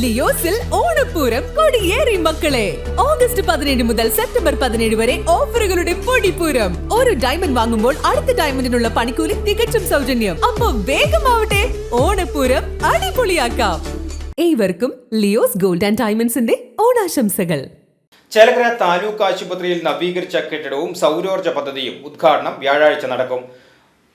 ലിയോസിൽ ഓണപ്പൂരം കൊടിയേറി മക്കളെ. ഓഗസ്റ്റ് പതിനേഴ് മുതൽ സെപ്റ്റംബർ പതിനേഴ് വരെ ഓഫറുകളുടെ പൊടിപ്പൂരം. ഒരു ഡയമണ്ട് വാങ്ങുമ്പോൾ അടുത്ത ഡയമണ്ടിനുള്ള പണിക്കൂലി തികച്ചും സൗജന്യം. അപ്പൊ വേഗമാവട്ടെ ഓണപ്പൂരം അടിപൊളിയാക്കാം. ഏവർക്കും ലിയോസ് ഗോൾഡ് ആൻഡ് ഡയമണ്ട്സിന്റെ ഓണാശംസകൾ. ചേലക്കര താലൂക്ക് ആശുപത്രിയിൽ നവീകരിച്ച കെട്ടിടവും സൗരോർജ പദ്ധതിയും ഉദ്ഘാടനം വ്യാഴാഴ്ച നടക്കും.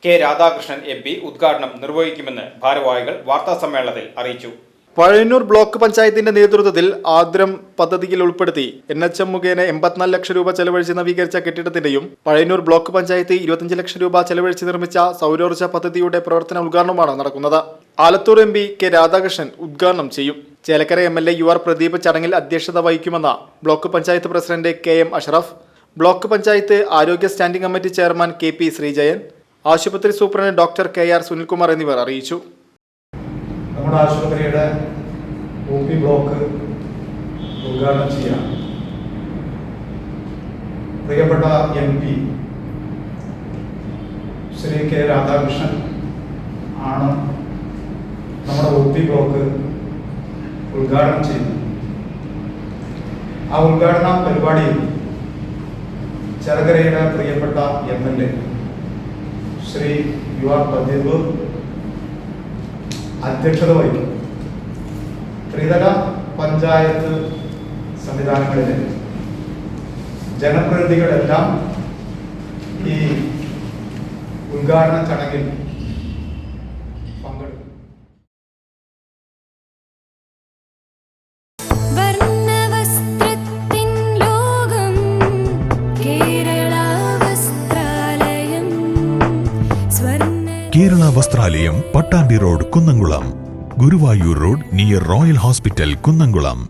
കെ രാധാകൃഷ്ണൻ എം പി ഉദ്ഘാടനം നിർവഹിക്കുമെന്ന് ഭാരവാഹികൾ വാർത്താസമ്മേളനത്തിൽ അറിയിച്ചു. പഴയന്നൂർ ബ്ലോക്ക് പഞ്ചായത്തിന്റെ നേതൃത്വത്തിൽ ആദ്രം പദ്ധതിയിൽ ഉൾപ്പെടുത്തി എൻ എച്ച് എം മുഖേന എൺപത്തിനാല് ലക്ഷം രൂപ ചെലവഴിച്ച് നവീകരിച്ച കെട്ടിടത്തിന്റെയും പഴയന്നൂർ ബ്ലോക്ക് പഞ്ചായത്ത് ഇരുപത്തിയഞ്ച് ലക്ഷം രൂപ ചെലവഴിച്ച് നിർമ്മിച്ച സൗരോർജ പദ്ധതിയുടെ പ്രവർത്തന ഉദ്ഘാടനമാണ് നടക്കുന്നത്. Alathur M P K Radhakrishnan ഉദ്ഘാടനം ചെയ്യും. Chelakkara M L A U R Pradeep ചടങ്ങിൽ അധ്യക്ഷത വഹിക്കുമെന്ന block panchayat president K M Ashraf block panchayat ആരോഗ്യ standing committee chairman K P Sreejayan ആശുപത്രി superintendent doctor K R Sunilkumar എന്നിവർ അറിയിച്ചു. നമ്മുടെ ആശുപത്രിയുടെ ഒ ബ്ലോക്ക് ഉദ്ഘാടനം ചെയ്യാം. പ്രിയപ്പെട്ട M P Shri K Radhakrishnan ആണ് നമ്മുടെ ഒ ബ്ലോക്ക് ഉദ്ഘാടനം ചെയ്യുന്നത്. ആ ഉദ്ഘാടന പരിപാടിയിൽ ചെറുകരയുടെ പ്രിയപ്പെട്ട M L A Shri U R Pradeep അധ്യക്ഷത വഹിക്കും ത്രിതല പഞ്ചായത്ത് സംവിധാനങ്ങളിലെ ജനപ്രതിനിധികളെല്ലാം ഈ ഉദ്ഘാടന ചടങ്ങിൽ പങ്കെടുക്കും. Kerala Vasthralayam Pattambi road Kunnamkulam. Guruvayur road near royal hospital Kunnamkulam.